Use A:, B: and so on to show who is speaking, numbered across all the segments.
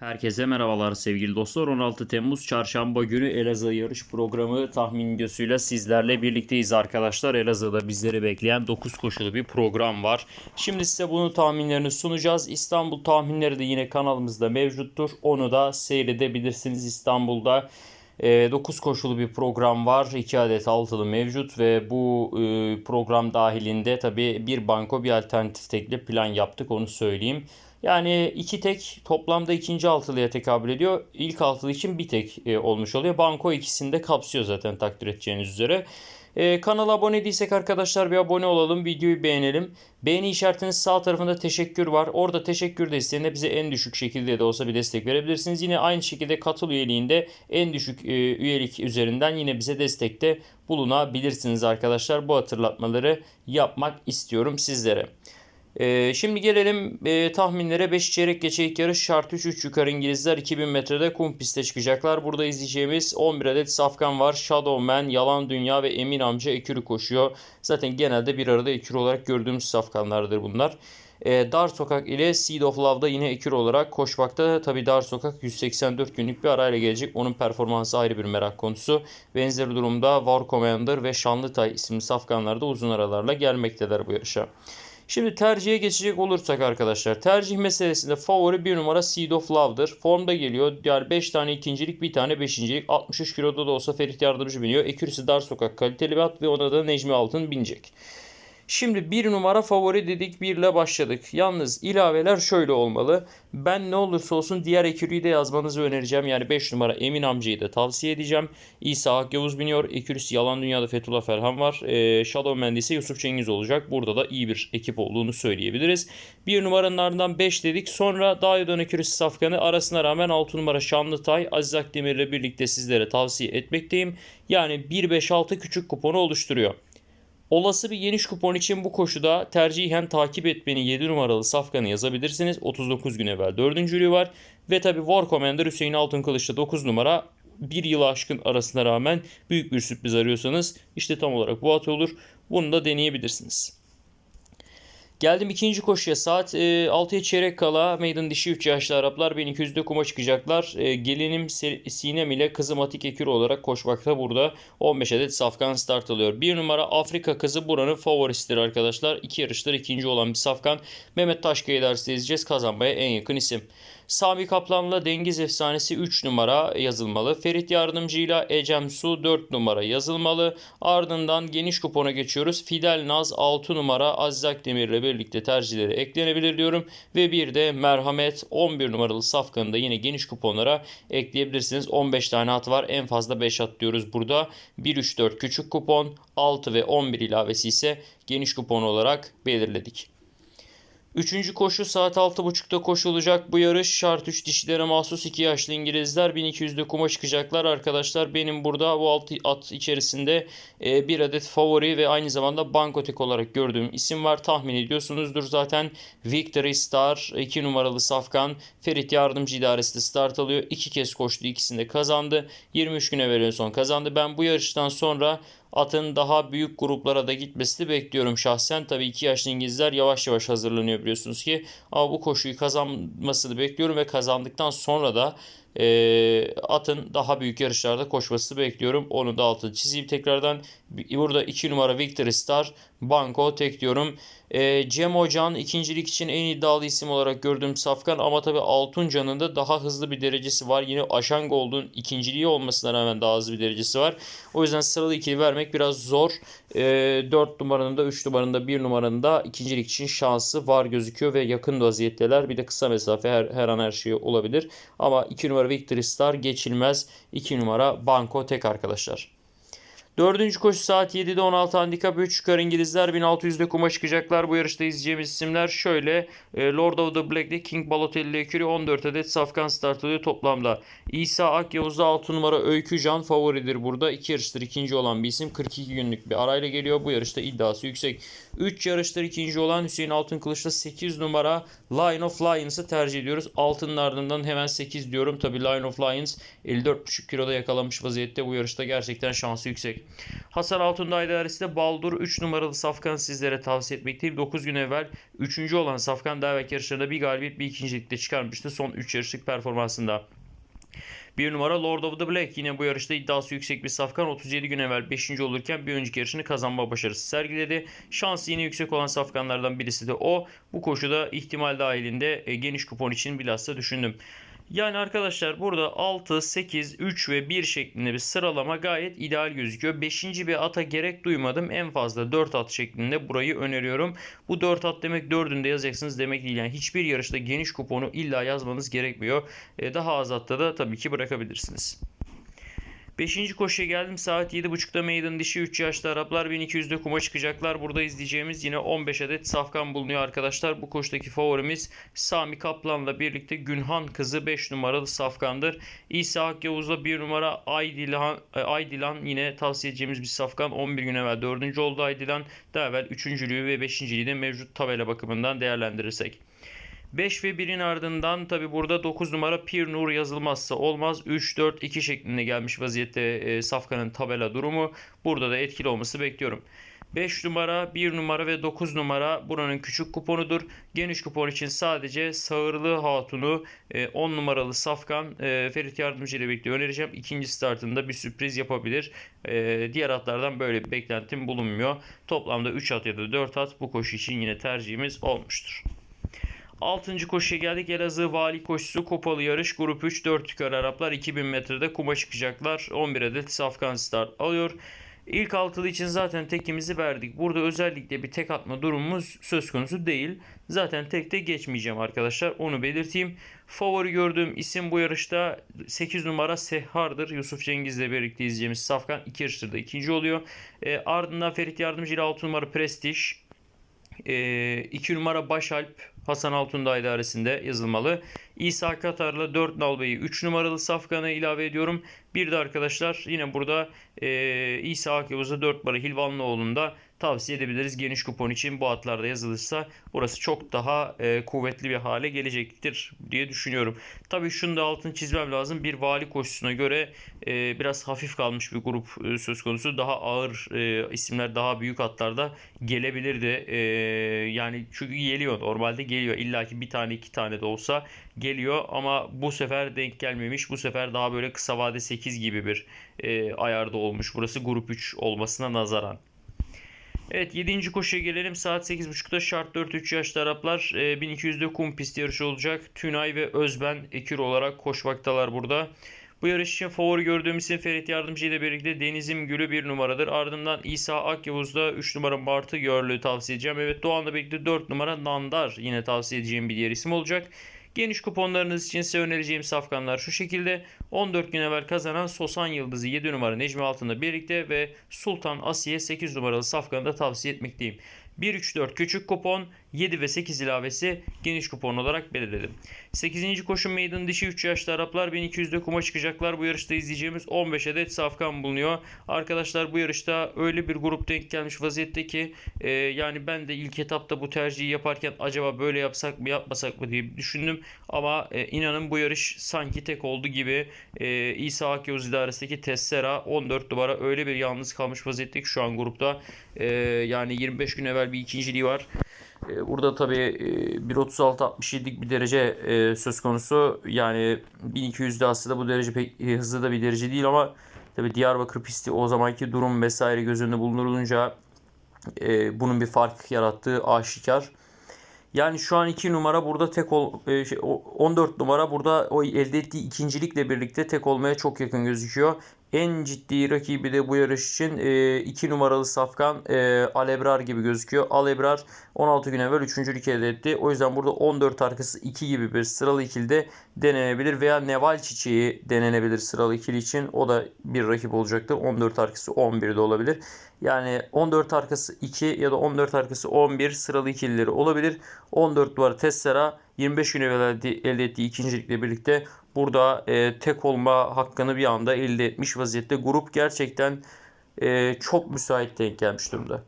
A: Herkese merhabalar sevgili dostlar. 16 Temmuz Çarşamba günü Elazığ yarış programı tahmin videosuyla sizlerle birlikteyiz arkadaşlar. Elazığ'da bizleri bekleyen 9 koşulu bir program var. Şimdi size bunun tahminlerini sunacağız. İstanbul tahminleri de yine kanalımızda mevcuttur. Onu da seyredebilirsiniz İstanbul'da. 9 koşulu bir program var. 2 adet altılı mevcut ve bu e, program dahilinde tabii bir banko bir alternatif tekli plan yaptık onu söyleyeyim. Yani iki tek toplamda ikinci altılıya tekabül ediyor. İlk altılı için bir tek e, olmuş oluyor. Banko ikisini de kapsıyor zaten takdir edeceğiniz üzere. E, kanala abone değilsek arkadaşlar bir abone olalım. Videoyu beğenelim. Beğeni işaretinin sağ tarafında teşekkür var. Orada teşekkür desteğinde bize en düşük şekilde de olsa bir destek verebilirsiniz. Yine aynı şekilde katıl üyeliğinde en düşük e, üyelik üzerinden yine bize destekte bulunabilirsiniz arkadaşlar. Bu hatırlatmaları yapmak istiyorum sizlere. Ee, şimdi gelelim e, tahminlere. 5 çeyrek geçe ilk yarış şart 3 3 yukarı İngilizler 2000 metrede kum piste çıkacaklar. Burada izleyeceğimiz 11 adet safkan var. Shadowman, Yalan Dünya ve Emin Amca ekürü koşuyor. Zaten genelde bir arada ekürü olarak gördüğümüz safkanlardır bunlar. Ee, Dar Sokak ile Seed of Love'da yine ekürü olarak koşmakta. Tabi Dar Sokak 184 günlük bir arayla gelecek. Onun performansı ayrı bir merak konusu. Benzer durumda War Commander ve Şanlıtay isimli safkanlar da uzun aralarla gelmektedir bu yarışa. Şimdi tercihe geçecek olursak arkadaşlar. Tercih meselesinde favori bir numara Seed of Love'dır. Formda geliyor. Yani 5 tane ikincilik bir tane beşincilik. 63 kiloda da olsa Ferit Yardımcı biniyor. Ekürisi Dar Sokak kaliteli bir at ve ona da Necmi Altın binecek. Şimdi bir numara favori dedik bir ile başladık. Yalnız ilaveler şöyle olmalı. Ben ne olursa olsun diğer ekürüyü de yazmanızı önereceğim. Yani 5 numara Emin amcayı da tavsiye edeceğim. İsa Hak Yavuz biniyor. Ekürüsü Yalan Dünya'da Fethullah Ferhan var. E, Shadowman'de ise Yusuf Cengiz olacak. Burada da iyi bir ekip olduğunu söyleyebiliriz. Bir numaranın ardından 5 dedik. Sonra Dayodan ekürüsü Safkan'ı arasına rağmen 6 numara Şanlıtay Aziz Akdemir ile birlikte sizlere tavsiye etmekteyim. Yani 1-5-6 küçük kuponu oluşturuyor. Olası bir geniş kupon için bu koşuda tercihen takip etmeni 7 numaralı safkanı yazabilirsiniz. 39 gün evvel 4. var. Ve tabi War Commander Hüseyin Altınkılıç'ta 9 numara bir yılı aşkın arasına rağmen büyük bir sürpriz arıyorsanız işte tam olarak bu at olur. Bunu da deneyebilirsiniz. Geldim ikinci koşuya. Saat e, 6'ya çeyrek kala meydan dişi 3 yaşlı Araplar 1200'de kuma çıkacaklar. E, gelinim Sinem ile kızım Atik Ekür olarak koşmakta burada. 15 adet safkan start alıyor. Bir numara Afrika kızı buranın favorisidir arkadaşlar. İki yarıştır ikinci olan bir safkan. Mehmet Taşkay'ı derste izleyeceğiz. Kazanmaya en yakın isim. Sami Kaplan'la Dengiz Efsanesi 3 numara yazılmalı. Ferit Yardımcı ile Ecem Su 4 numara yazılmalı. Ardından geniş kupona geçiyoruz. Fidel Naz 6 numara Aziz Akdemir ile birlikte tercihleri eklenebilir diyorum. Ve bir de Merhamet 11 numaralı safkanı da yine geniş kuponlara ekleyebilirsiniz. 15 tane at var. En fazla 5 at diyoruz burada. 1-3-4 küçük kupon 6 ve 11 ilavesi ise geniş kupon olarak belirledik. Üçüncü koşu saat 6.30'da koşulacak. Bu yarış şart 3 dişilere mahsus 2 yaşlı İngilizler 1200'de kuma çıkacaklar. Arkadaşlar benim burada bu 6 at içerisinde e, bir adet favori ve aynı zamanda bankotek olarak gördüğüm isim var. Tahmin ediyorsunuzdur zaten. Victory Star 2 numaralı Safkan Ferit Yardımcı İdaresi de start alıyor. 2 kez koştu ikisinde kazandı. 23 güne veriyor son kazandı. Ben bu yarıştan sonra atın daha büyük gruplara da gitmesini bekliyorum şahsen. Tabii 2 yaşlı İngilizler yavaş yavaş hazırlanıyor biliyorsunuz ki. Ama bu koşuyu kazanmasını bekliyorum ve kazandıktan sonra da e, atın daha büyük yarışlarda koşmasını bekliyorum. Onu da altını çizeyim tekrardan. Burada 2 numara Victory Star Banko tek diyorum. E, Cem Hocan ikincilik için en iddialı isim olarak gördüğüm Safkan ama tabi Altuncan'ın da daha hızlı bir derecesi var. Yine Aşang olduğun ikinciliği olmasına rağmen daha hızlı bir derecesi var. O yüzden sıralı ikili vermek biraz zor. E, 4 numaranın da 3 numaranın da 1 numaranın da ikincilik için şansı var gözüküyor ve yakın vaziyetteler. Bir de kısa mesafe her, her an her şey olabilir. Ama 2 numara Victory Star geçilmez. 2 numara Banko tek arkadaşlar. Dördüncü koşu saat 7'de 16 handikap 3 çıkar İngilizler 1600'de kuma çıkacaklar. Bu yarışta izleyeceğimiz isimler şöyle. E, Lord of the Black'de King Balotelli Ekürü 14 adet safkan start alıyor toplamda. İsa Akyavuz'da 6 numara Öykü Can favoridir burada. 2 yarıştır ikinci olan bir isim 42 günlük bir arayla geliyor. Bu yarışta iddiası yüksek. 3 yarıştır ikinci olan Hüseyin Altın Kılıç'ta 8 numara Line of Lions'ı tercih ediyoruz. Altının ardından hemen 8 diyorum. Tabi Line of Lions 54,5 kiloda yakalamış vaziyette bu yarışta gerçekten şansı yüksek. Hasan Altundağ idaresinde Baldur 3 numaralı Safkan sizlere tavsiye etmekteyim. 9 gün evvel 3. olan Safkan evvelki yarışlarında bir galibiyet bir ikincilikte çıkarmıştı son 3 yarışlık performansında. Bir numara Lord of the Black yine bu yarışta iddiası yüksek bir safkan 37 gün evvel 5. olurken bir önceki yarışını kazanma başarısı sergiledi. Şansı yine yüksek olan safkanlardan birisi de o. Bu koşuda ihtimal dahilinde e, geniş kupon için bilhassa düşündüm. Yani arkadaşlar burada 6, 8, 3 ve 1 şeklinde bir sıralama gayet ideal gözüküyor. 5. bir ata gerek duymadım. En fazla 4 at şeklinde burayı öneriyorum. Bu 4 at demek 4'ünde yazacaksınız demek değil. Yani hiçbir yarışta geniş kuponu illa yazmanız gerekmiyor. E, Daha az atta da tabii ki bırakabilirsiniz. 5. koşuya geldim. Saat 7.30'da meydan dişi 3 yaşlı Araplar 1200'de kuma çıkacaklar. Burada izleyeceğimiz yine 15 adet safkan bulunuyor arkadaşlar. Bu koştaki favorimiz Sami Kaplan'la birlikte Günhan kızı 5 numaralı safkandır. İsa Akyavuz'la 1 numara Aydilan, Aydilan yine tavsiye edeceğimiz bir safkan. 11 gün evvel 4. oldu Aydilan. Daha evvel 3.lüğü ve 5.liği de mevcut tabela bakımından değerlendirirsek. 5 ve 1'in ardından tabi burada 9 numara Pir Nur yazılmazsa olmaz. 3, 4, 2 şeklinde gelmiş vaziyette e, Safkan'ın tabela durumu. Burada da etkili olması bekliyorum. 5 numara, 1 numara ve 9 numara buranın küçük kuponudur. Geniş kupon için sadece Sağırlı Hatun'u e, 10 numaralı Safkan e, Ferit Yardımcı ile birlikte önereceğim. İkinci startında bir sürpriz yapabilir. E, diğer atlardan böyle bir beklentim bulunmuyor. Toplamda 3 at ya da 4 at bu koşu için yine tercihimiz olmuştur. 6. koşuya geldik. Elazığ Vali Koşusu Kopalı Yarış Grup 3 4 tükör Araplar 2000 metrede kuma çıkacaklar. 11 adet Safkan start alıyor. İlk altılı için zaten tekimizi verdik. Burada özellikle bir tek atma durumumuz söz konusu değil. Zaten tekte geçmeyeceğim arkadaşlar. Onu belirteyim. Favori gördüğüm isim bu yarışta 8 numara Sehhar'dır. Yusuf Cengiz'le birlikte izleyeceğimiz Safkan 2 yarıştır da ikinci oluyor. E, ardından Ferit Yardımcı ile 6 numara Prestige. 2 numara Başalp Hasan Altundağ idaresinde yazılmalı. İsa Katar'la 4 nalbayı 3 numaralı safkanı ilave ediyorum. Bir de arkadaşlar yine burada e, İsa Akyavuz'a 4 numara Hilvanlıoğlu'nda tavsiye edebiliriz. Geniş kupon için bu atlarda yazılırsa burası çok daha e, kuvvetli bir hale gelecektir diye düşünüyorum. Tabii şunu da altını çizmem lazım. Bir vali koşusuna göre e, biraz hafif kalmış bir grup e, söz konusu. Daha ağır e, isimler daha büyük atlarda gelebilirdi. E, yani çünkü geliyor normalde geliyor. İlla ki bir tane iki tane de olsa geliyor ama bu sefer denk gelmemiş. Bu sefer daha böyle kısa vade 8 gibi bir e, ayarda olmuş. Burası grup 3 olmasına nazaran. Evet 7. koşuya gelelim. Saat 8.30'da şart 4-3 yaşlı Araplar e, 1200'de kum pist yarışı olacak. Tünay ve Özben ekür olarak koşmaktalar burada. Bu yarış için favori gördüğüm isim Ferit Yardımcı ile birlikte Denizim Gülü bir numaradır. Ardından İsa Akyavuz'da 3 numara Martı Görlü tavsiye edeceğim. Evet Doğan'la birlikte 4 numara Nandar yine tavsiye edeceğim bir diğer isim olacak. Geniş kuponlarınız için size önereceğim safkanlar şu şekilde. 14 gün evvel kazanan Sosan Yıldızı 7 numara Necmi Altın'la birlikte ve Sultan Asiye 8 numaralı safkanı da tavsiye etmekteyim. 1-3-4 küçük kupon, 7 ve 8 ilavesi geniş kupon olarak belirledim. 8. koşu meydan dişi 3 yaşlı Araplar 1200'de kuma çıkacaklar. Bu yarışta izleyeceğimiz 15 adet safkan bulunuyor. Arkadaşlar bu yarışta öyle bir grup denk gelmiş vaziyette ki e, yani ben de ilk etapta bu tercihi yaparken acaba böyle yapsak mı yapmasak mı diye düşündüm. Ama e, inanın bu yarış sanki tek oldu gibi e, İsa Akyavuz idaresindeki Tessera 14 numara öyle bir yalnız kalmış vaziyette ki şu an grupta. E, yani 25 gün evvel bir ikinciliği var. E, Burada tabii e, 1.36-67'lik bir derece e, söz konusu. Yani 1200'de aslında bu derece pek e, hızlı da bir derece değil ama tabii Diyarbakır pisti o zamanki durum vesaire göz önünde bulundurulunca e, bunun bir fark yarattığı aşikar. Yani şu an 2 numara burada tek ol, e, şey, o- 14 numara burada o elde ettiği ikincilikle birlikte tek olmaya çok yakın gözüküyor. En ciddi rakibi de bu yarış için 2 numaralı Safkan e, Alebrar gibi gözüküyor. Alebrar 16 gün evvel 3. elde etti. O yüzden burada 14 arkası 2 gibi bir sıralı ikilide denenebilir veya Neval Çiçeği denenebilir sıralı ikili için. O da bir rakip olacaktır. 14 arkası 11 de olabilir. Yani 14 arkası 2 ya da 14 arkası 11 sıralı ikilileri olabilir. 14 numara Tessera 25 gün evvel elde ettiği ikincilikle birlikte burada e, tek olma hakkını bir anda elde etmiş vaziyette. Grup gerçekten e, çok müsait denk gelmiş durumda.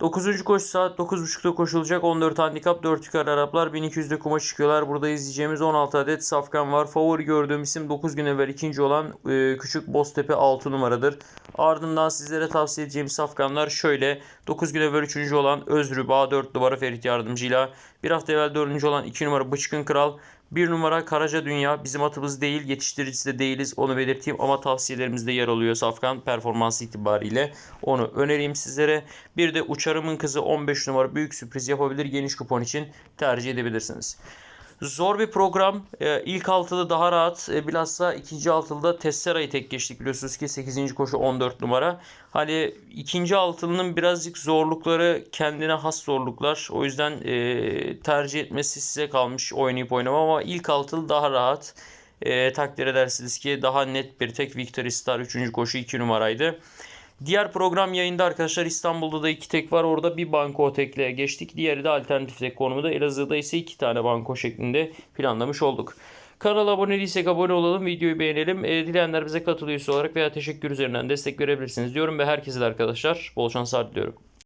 A: 9. koşu saat 9.30'da koşulacak. 14 handikap 4 yukarı Araplar 1200'de kuma çıkıyorlar. Burada izleyeceğimiz 16 adet safkan var. Favori gördüğüm isim 9 gün evvel ikinci olan e, Küçük Boztepe 6 numaradır. Ardından sizlere tavsiye edeceğim safkanlar şöyle. 9 gün evvel 3. olan Özrüba 4 numara Ferit Yardımcı'yla. Bir hafta evvel 4. olan 2 numara Bıçkın Kral. Bir numara Karaca Dünya bizim atımız değil yetiştiricisi de değiliz onu belirteyim ama tavsiyelerimizde yer alıyor Safkan performans itibariyle onu önereyim sizlere. Bir de Uçarımın Kızı 15 numara büyük sürpriz yapabilir geniş kupon için tercih edebilirsiniz. Zor bir program. Ee, ilk altılı daha rahat. Ee, bilhassa ikinci altılıda Tessera'yı tek geçtik biliyorsunuz ki 8. koşu 14 numara. Hani ikinci altılının birazcık zorlukları kendine has zorluklar. O yüzden e, tercih etmesi size kalmış oynayıp oynamam ama ilk altılı daha rahat. E, takdir edersiniz ki daha net bir tek Victory Star 3. koşu 2 numaraydı. Diğer program yayında arkadaşlar İstanbul'da da iki tek var. Orada bir banko tekle geçtik. Diğeri de alternatif tek konumunda. Elazığ'da ise iki tane banko şeklinde planlamış olduk. Kanala abone değilsek abone olalım. Videoyu beğenelim. E, dileyenler bize katılıyorsa olarak veya teşekkür üzerinden destek verebilirsiniz diyorum. Ve herkese de arkadaşlar bol şanslar diliyorum.